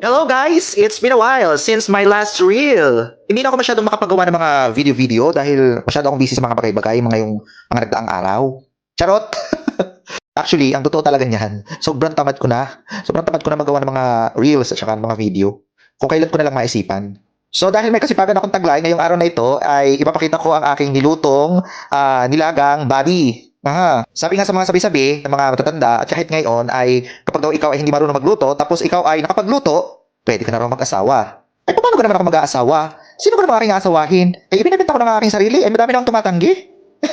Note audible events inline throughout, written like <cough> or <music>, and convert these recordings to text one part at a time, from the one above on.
Hello guys! It's been a while since my last reel. Hindi na ako masyadong makapagawa ng mga video-video dahil masyado akong busy sa mga bagay-bagay, mga yung mga nagdaang araw. Charot! <laughs> Actually, ang totoo talaga niyan, sobrang tamad ko na. Sobrang tamad ko na magawa ng mga reels at saka mga video. Kung kailan ko na lang maisipan. So dahil may kasipagan akong taglay ngayong araw na ito ay ipapakita ko ang aking nilutong ah, nilagang babi. Aha. Sabi nga sa mga sabi-sabi ng mga matatanda at kahit ngayon ay kapag daw ikaw ay hindi marunong magluto tapos ikaw ay nakapagluto, pwede ka na raw mag-asawa. Ay paano ka naman ako mag-aasawa? Sino ka naman aking aasawahin? Eh ibinibenta ko ng aking sarili, eh madami na akong tumatanggi.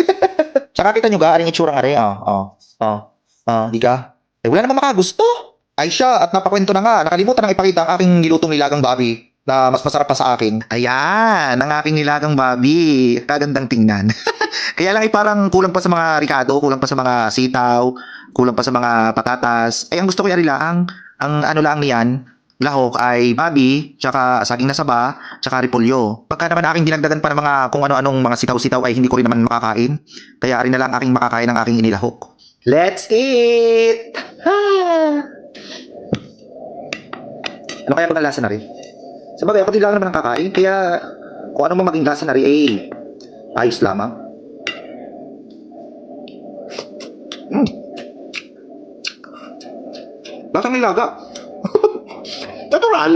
<laughs> Tsaka kita nyo ga, aring itsura nga rin. Oh, oh, oh, oh, di ka? Eh wala naman makagusto. Ay siya, at napakwento na nga, nakalimutan nang ipakita ang aking nilutong nilagang babi na mas masarap pa sa akin. Ayan, ang aking nilagang babi. Kagandang tingnan. <laughs> Kaya lang ay parang kulang pa sa mga ricado, kulang pa sa mga sitaw, kulang pa sa mga patatas. Ay, ang gusto ko yari lang, ang ano lang niyan, lahok ay babi, tsaka saging na saba, tsaka repolyo. Pagka naman aking dinagdagan pa ng mga kung ano-anong mga sitaw-sitaw ay hindi ko rin naman makakain. Kaya rin na lang aking makakain ng aking inilahok. Let's eat! Ah! Ano kaya kung lasa na rin? Sa bagay, ako din lang naman ang kakain, kaya kung ano man maging lasa na rin, eh, ayos lamang. Mm. Lasang nilaga. <laughs> Natural.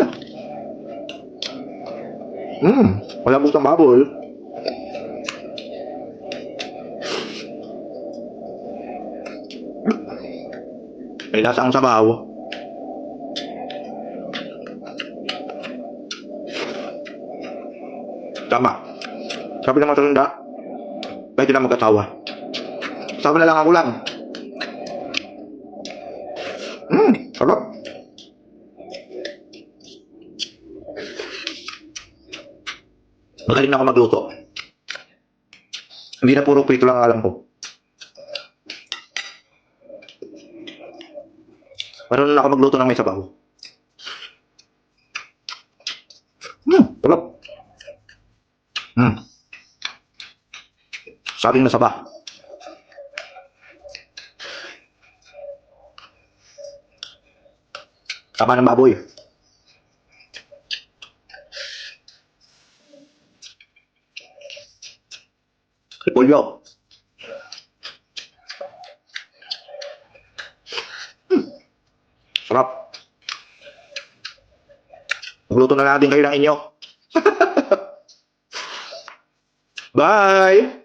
Mm. Wala butang baboy. May lasa ang sabaw. Tama. Sabi ng matanda, pwede na mag-asawa. Sabi na lang ako lang. Hmm, sarap. Magaling na ako magluto. Hindi na puro prito lang ang alam ko. Marunong na ako magluto ng may sabaw. Hmm, sarap. Hmm. Sabing na saba. Tama ng baboy. Repolyo. Hmm. Sarap. Magluto na natin kayo ng inyo. <laughs> Bye!